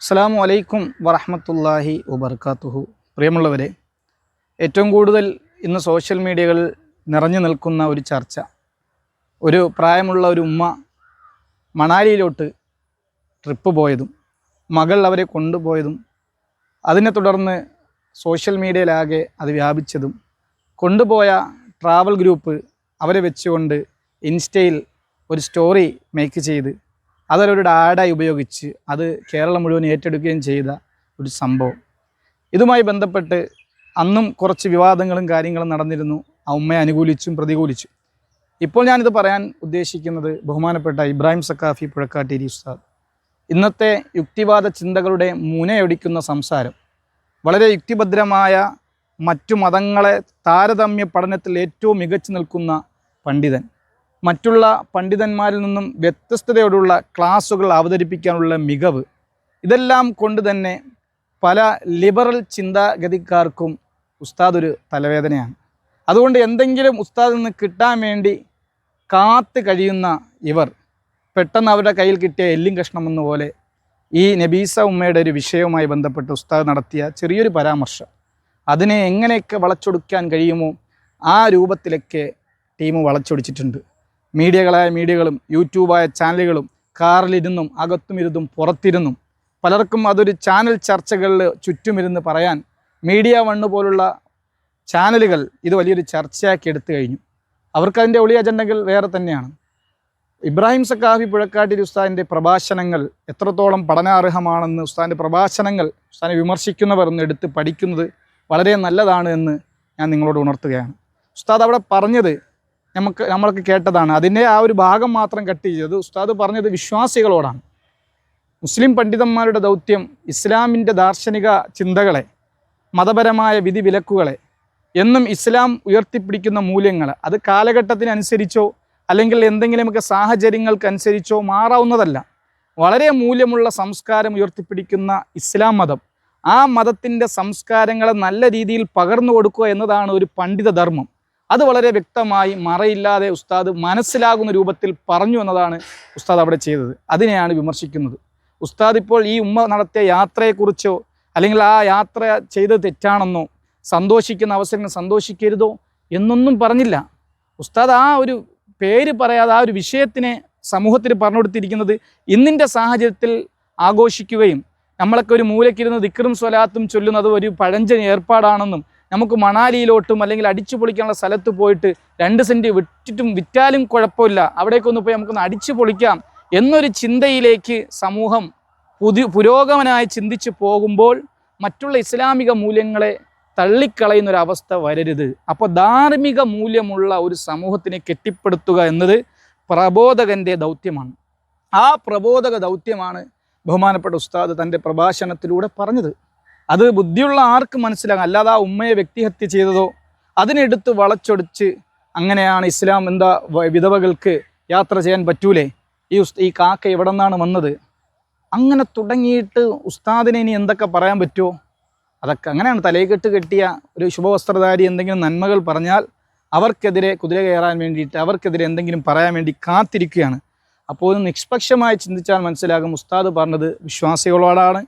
അസ്സാം വലൈക്കും വറഹമത്തല്ലാഹി വബർക്കാത്തുഹു. പ്രിയമുള്ളവരെ ഏറ്റവും കൂടുതൽ ഇന്ന് സോഷ്യൽ മീഡിയകളിൽ നിറഞ്ഞു നിൽക്കുന്ന ഒരു ചർച്ച ഒരു പ്രായമുള്ള ഒരു ഉമ്മ മണാലിയിലോട്ട് ട്രിപ്പ് പോയതും മകൾ അവരെ കൊണ്ടുപോയതും അതിനെ തുടർന്ന് സോഷ്യൽ മീഡിയയിലാകെ അത് വ്യാപിച്ചതും കൊണ്ടുപോയ ട്രാവൽ ഗ്രൂപ്പ് അവരെ വെച്ചുകൊണ്ട് ഇൻസ്റ്റയിൽ ഒരു സ്റ്റോറി മേക്ക് ചെയ്ത് അതൊരു ഡാഡായി ഉപയോഗിച്ച് അത് കേരളം മുഴുവൻ ഏറ്റെടുക്കുകയും ചെയ്ത ഒരു സംഭവം. ഇതുമായി ബന്ധപ്പെട്ട് അന്നും കുറച്ച് വിവാദങ്ങളും കാര്യങ്ങളും നടന്നിരുന്നു. ആ ഉമ്മയെ അനുകൂലിച്ചും പ്രതികൂലിച്ചും. ഇപ്പോൾ ഞാനിത് പറയാൻ ഉദ്ദേശിക്കുന്നത് ബഹുമാനപ്പെട്ട ഇബ്രാഹിം സക്കാഫി പുഴക്കാട്ടേരി ഉസ്താദ്. ഇന്നത്തെ യുക്തിവാദ ചിന്തകളുടെ മുനയൊടിക്കുന്ന സംസാരം. വളരെ യുക്തിഭദ്രമായ മറ്റു മതങ്ങളെ താരതമ്യ പഠനത്തിൽ ഏറ്റവും മികച്ചു നിൽക്കുന്ന പണ്ഡിതൻ. മറ്റുള്ള പണ്ഡിതന്മാരിൽ നിന്നും വ്യത്യസ്തതയോടുള്ള ക്ലാസ്സുകൾ അവതരിപ്പിക്കാനുള്ള മികവ്. ഇതെല്ലാം കൊണ്ട് തന്നെ പല ലിബറൽ ചിന്താഗതിക്കാർക്കും ഉസ്താദ് ഒരു തലവേദനയാണ്. അതുകൊണ്ട് എന്തെങ്കിലും ഉസ്താദിൽ നിന്ന് കിട്ടാൻ വേണ്ടി കാത്ത് കഴിയുന്ന ഇവർ പെട്ടെന്ന് അവരുടെ കയ്യിൽ കിട്ടിയ എല്ലും കഷ്ണം എന്ന പോലെ ഈ നബീസ ഉമ്മയുടെ ഒരു വിഷയവുമായി ബന്ധപ്പെട്ട് ഉസ്താദ് നടത്തിയ ചെറിയൊരു പരാമർശം. അതിനെ എങ്ങനെയൊക്കെ വളച്ചൊടുക്കാൻ കഴിയുമോ ആ രൂപത്തിലൊക്കെ ടീം വളച്ചൊടിച്ചിട്ടുണ്ട്. മീഡിയകളായ മീഡിയകളും യൂട്യൂബായ ചാനലുകളും കാറിലിരുന്നും അകത്തുമിരുന്നും പുറത്തിരുന്നും പലർക്കും അതൊരു ചാനൽ ചർച്ചകളിൽ ചുറ്റുമിരുന്ന് പറയാൻ മീഡിയ വണ്ണ് പോലുള്ള ചാനലുകൾ ഇത് വലിയൊരു ചർച്ചയാക്കി എടുത്തു കഴിഞ്ഞു. അവർക്കതിന്റെ ഒളി അജണ്ടകൾ വേറെ തന്നെയാണ്. ഇബ്രാഹിം സക്കാഫി പുഴക്കാട്ടിരി ഉസ്താദിന്റെ പ്രഭാഷണങ്ങൾ എത്രത്തോളം പഠനാർഹമാണെന്ന് ഉസ്താദിന്റെ പ്രഭാഷണങ്ങൾ ഉസ്താദിനെ വിമർശിക്കുന്നവർ എന്ന് എടുത്ത് പഠിക്കുന്നത് വളരെ നല്ലതാണ് എന്ന് ഞാൻ നിങ്ങളോട് ഉണർത്തുകയാണ്. ഉസ്താദ് അവിടെ പറഞ്ഞത് നമുക്ക് നമ്മൾക്ക് കേട്ടതാണ്. അതിന്റെ ആ ഒരു ഭാഗം മാത്രം കട്ട് ചെയ്തത് ഉസ്താദ് പറഞ്ഞത് വിശ്വാസികളോടാണ്. മുസ്ലിം പണ്ഡിതന്മാരുടെ ദൗത്യം ഇസ്ലാമിന്റെ ദാർശനിക ചിന്തകളെ മതപരമായ വിധി വിലക്കുകളെ എന്നും ഇസ്ലാം ഉയർത്തിപ്പിടിക്കുന്ന മൂല്യങ്ങൾ അത് കാലഘട്ടത്തിനനുസരിച്ചോ അല്ലെങ്കിൽ എന്തെങ്കിലുമൊക്കെ സാഹചര്യങ്ങൾക്കനുസരിച്ചോ മാറാവുന്നതല്ല. വളരെ മൂല്യമുള്ള സംസ്കാരം ഉയർത്തിപ്പിടിക്കുന്ന ഇസ്ലാം മതം ആ മതത്തിന്റെ സംസ്കാരങ്ങളെ നല്ല രീതിയിൽ പകർന്നു കൊടുക്കുക എന്നതാണ് ഒരു പണ്ഡിത ധർമ്മം അത് വളരെ വ്യക്തമായി മറയില്ലാതെ ഉസ്താദ് മനസ്സിലാകുന്ന രൂപത്തിൽ പറഞ്ഞു എന്നതാണ് ഉസ്താദ് അവിടെ ചെയ്തത്. അതിനെയാണ് വിമർശിക്കുന്നത്. ഉസ്താദ് ഇപ്പോൾ ഈ ഉമ്മ നടത്തിയ യാത്രയെക്കുറിച്ചോ അല്ലെങ്കിൽ ആ യാത്ര ചെയ്തത് തെറ്റാണെന്നോ സന്തോഷിക്കുന്ന അവസരങ്ങൾ സന്തോഷിക്കരുതോ എന്നൊന്നും പറഞ്ഞില്ല. ഉസ്താദ് ആ ഒരു പേര് പറയാതെ ആ ഒരു വിഷയത്തിനെ സമൂഹത്തിന് പറഞ്ഞു കൊടുത്തിരിക്കുന്നത് ഇന്നിന്റെ സാഹചര്യത്തിൽ ആഘോഷിക്കുകയും നമ്മളൊക്കെ ഒരു മൂലക്കിരുന്ന് ദിക്കറും സ്വലാത്തും ചൊല്ലുന്നത് ഒരു പഴഞ്ചൻ ഏർപ്പാടാണെന്നും നമുക്ക് മണാലിയിലോട്ടും അല്ലെങ്കിൽ അടിച്ചു പൊളിക്കാനുള്ള സ്ഥലത്ത് പോയിട്ട് രണ്ട് സെന്റ് വിറ്റിട്ടും വിറ്റാലും കുഴപ്പമില്ല. അവിടേക്കൊന്ന് പോയി നമുക്കൊന്ന് അടിച്ചു പൊളിക്കാം എന്നൊരു ചിന്തയിലേക്ക് സമൂഹം പുതിയ പുരോഗമനായി ചിന്തിച്ചു പോകുമ്പോൾ മറ്റുള്ള ഇസ്ലാമിക മൂല്യങ്ങളെ തള്ളിക്കളയുന്ന ഒരു അവസ്ഥ വരരുത്. അപ്പോൾ ധാർമ്മിക മൂല്യമുള്ള ഒരു സമൂഹത്തിനെ കെട്ടിപ്പടുത്തുക എന്നത് പ്രബോധകന്റെ ദൗത്യമാണ്. ആ പ്രബോധക ദൗത്യമാണ് ബഹുമാനപ്പെട്ട ഉസ്താദ് തന്റെ പ്രഭാഷണത്തിലൂടെ പറഞ്ഞത്. അത് ബുദ്ധിയുള്ള ആർക്ക് മനസ്സിലാകും? അല്ലാതെ ആ ഉമ്മയെ വ്യക്തിഹത്യ ചെയ്തതോ അതിനെടുത്ത് വളച്ചൊടിച്ച് അങ്ങനെയാണ് ഇസ്ലാം എന്താ വിധവകൾക്ക് യാത്ര ചെയ്യാൻ പറ്റൂലേ? ഈ ഈ കാക്ക എവിടെ നിന്നാണ് വന്നത്? അങ്ങനെ തുടങ്ങിയിട്ട് ഉസ്താദിനെ ഇനി എന്തൊക്കെ പറയാൻ പറ്റുമോ അതൊക്കെ അങ്ങനെയാണ്. തലയിക്കെട്ട് കെട്ടിയ ഒരു ശുഭവസ്ത്രധാരി എന്തെങ്കിലും നന്മകൾ പറഞ്ഞാൽ അവർക്കെതിരെ കുതിര കയറാൻ വേണ്ടിയിട്ട് അവർക്കെതിരെ എന്തെങ്കിലും പറയാൻ വേണ്ടി കാത്തിരിക്കുകയാണ്. അപ്പോൾ നിഷ്പക്ഷമായി ചിന്തിച്ചാൽ മനസ്സിലാകും ഉസ്താദ് പറഞ്ഞത് വിശ്വാസികളോടാണ്.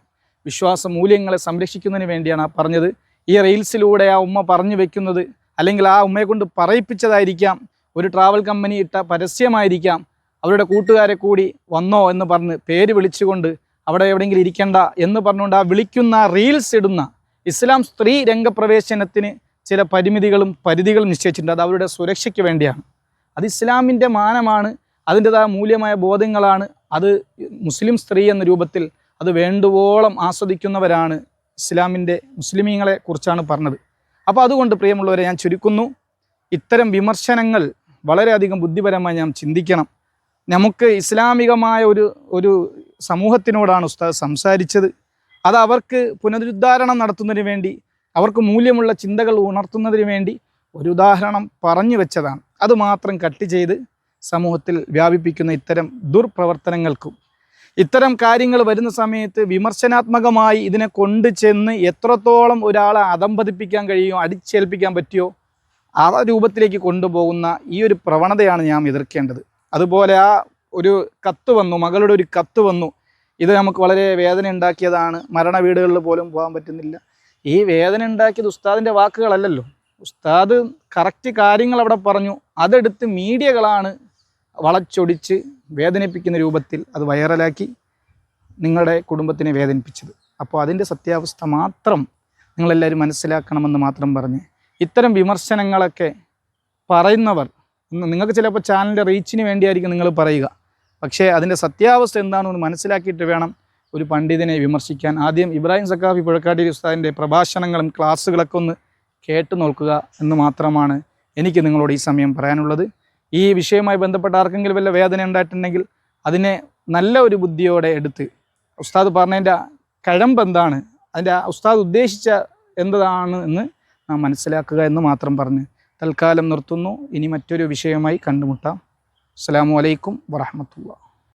വിശ്വാസ മൂല്യങ്ങളെ സംരക്ഷിക്കുന്നതിന് വേണ്ടിയാണ് ആ പറഞ്ഞത്. ഈ റീൽസിലൂടെ ആ ഉമ്മ പറഞ്ഞു വെക്കുന്നത് അല്ലെങ്കിൽ ആ ഉമ്മയെ കൊണ്ട് പറയിപ്പിച്ചതായിരിക്കാം. ഒരു ട്രാവൽ കമ്പനി ഇട്ട പരസ്യമായിരിക്കാം. അവരുടെ കൂട്ടുകാരെ കൂടി വന്നോ എന്ന് പറഞ്ഞ് പേര് വിളിച്ചുകൊണ്ട് അവിടെ എവിടെയെങ്കിലും ഇരിക്കണ്ട എന്ന് പറഞ്ഞുകൊണ്ട് ആ വിളിക്കുന്ന റീൽസ് ഇടുന്ന ഇസ്ലാം സ്ത്രീ രംഗപ്രവേശനത്തിന് ചില പരിമിതികളും പരിധികളും നിശ്ചയിച്ചിട്ടുണ്ട്. അത് അവരുടെ സുരക്ഷയ്ക്ക് വേണ്ടിയാണ്. അത് ഇസ്ലാമിന്റെ മാനമാണ്. അതിന്റെതായ മൂല്യമായ ബോധങ്ങളാണ്. അത് മുസ്ലിം സ്ത്രീ എന്ന രൂപത്തിൽ അത് വേണ്ടുവോളം ആസ്വദിക്കുന്നവരാണ് ഇസ്ലാമിന്റെ മുസ്ലിമീങ്ങളെ കുറിച്ചാണ് പറഞ്ഞത്. അപ്പോൾ അതുകൊണ്ട് പ്രിയമുള്ളവരെ ഞാൻ ചുരുക്കുന്നു. ഇത്തരം വിമർശനങ്ങൾ വളരെയധികം ബുദ്ധിപരമായി ഞാൻ ചിന്തിക്കണം. നമുക്ക് ഇസ്ലാമികമായ ഒരു ഒരു സമൂഹത്തിനോടാണ് ഉസ്താദ് സംസാരിച്ചത്. അത് അവർക്ക് പുനരുദ്ധാരണം നടത്തുന്നതിന് വേണ്ടി അവർക്ക് മൂല്യമുള്ള ചിന്തകൾ ഉണർത്തുന്നതിന് വേണ്ടി ഒരു ഉദാഹരണം പറഞ്ഞു വെച്ചതാണ്. അതുമാത്രം കട്ട് ചെയ്ത് സമൂഹത്തിൽ വ്യാപിപ്പിക്കുന്ന ഇത്തരം ദുർപ്രവർത്തനങ്ങൾക്കും ഇത്തരം കാര്യങ്ങൾ വരുന്ന സമയത്ത് വിമർശനാത്മകമായി ഇതിനെ കൊണ്ടു ചെന്ന് എത്രത്തോളം ഒരാളെ അധംപതിപ്പിക്കാൻ കഴിയുമോ അടിച്ചേൽപ്പിക്കാൻ പറ്റിയോ ആ രൂപത്തിലേക്ക് കൊണ്ടുപോകുന്ന ഈ ഒരു പ്രവണതയാണ് ഞാൻ എതിർക്കേണ്ടത്. അതുപോലെ ആ ഒരു കത്ത് വന്നു മകളുടെ ഒരു കത്ത് വന്നു. ഇത് നമുക്ക് വളരെ വേദന ഉണ്ടാക്കിയതാണ്. മരണ വീടുകളിൽ പോലും പോകാൻ പറ്റുന്നില്ല. ഈ വേദന ഉണ്ടാക്കിയത് ഉസ്താദിന്റെ വാക്കുകളല്ലല്ലോ. ഉസ്താദ് കറക്റ്റ് കാര്യങ്ങൾ അവിടെ പറഞ്ഞു. അതെടുത്ത് മീഡിയകളാണ് വളച്ചൊടിച്ച് വേദനിപ്പിക്കുന്ന രൂപത്തിൽ അത് വൈറലാക്കി നിങ്ങളുടെ കുടുംബത്തിനെ വേദനിപ്പിച്ചത്. അപ്പോൾ അതിന്റെ സത്യാവസ്ഥ മാത്രം നിങ്ങളെല്ലാവരും മനസ്സിലാക്കണമെന്ന് മാത്രം പറഞ്ഞ് ഇത്തരം വിമർശനങ്ങളൊക്കെ പറയുന്നവർ നിങ്ങൾക്ക് ചിലപ്പോൾ ചാനലിന്റെ റീച്ചിന് വേണ്ടിയായിരിക്കും നിങ്ങൾ പറയുക. പക്ഷേ അതിന്റെ സത്യാവസ്ഥ എന്താണെന്ന് മനസ്സിലാക്കിയിട്ട് വേണം ഒരു പണ്ഡിതനെ വിമർശിക്കാൻ. ആദ്യം ഇബ്രാഹിം സക്കാഫി പുഴക്കാട്ടി ഉസ്താദിന്റെ പ്രഭാഷണങ്ങളും ക്ലാസ്സുകളൊക്കെ ഒന്ന് കേട്ടു നോക്കുക എന്ന് മാത്രമാണ് എനിക്ക് നിങ്ങളോട് ഈ സമയം പറയാനുള്ളത്. ഈ വിഷയവുമായി ബന്ധപ്പെട്ട ആർക്കെങ്കിലും വല്ല വേദന ഉണ്ടായിട്ടുണ്ടെങ്കിൽ അതിനെ നല്ല ഒരു ബുദ്ധിയോടെ എടുത്ത് ഉസ്താദ് പറഞ്ഞതിന്റെ കഴമ്പ് എന്താണ്? അതിന്റെ ഉസ്താദ് ഉദ്ദേശിച്ച എന്താണ് എന്ന് നാം മനസ്സിലാക്കുക എന്ന് മാത്രം പറഞ്ഞ് തൽക്കാലം നിർത്തുന്നു. ഇനി മറ്റൊരു വിഷയമായി കണ്ടുമുട്ടാം. അസ്സാം വലൈക്കും വറഹമത്തുള്ള.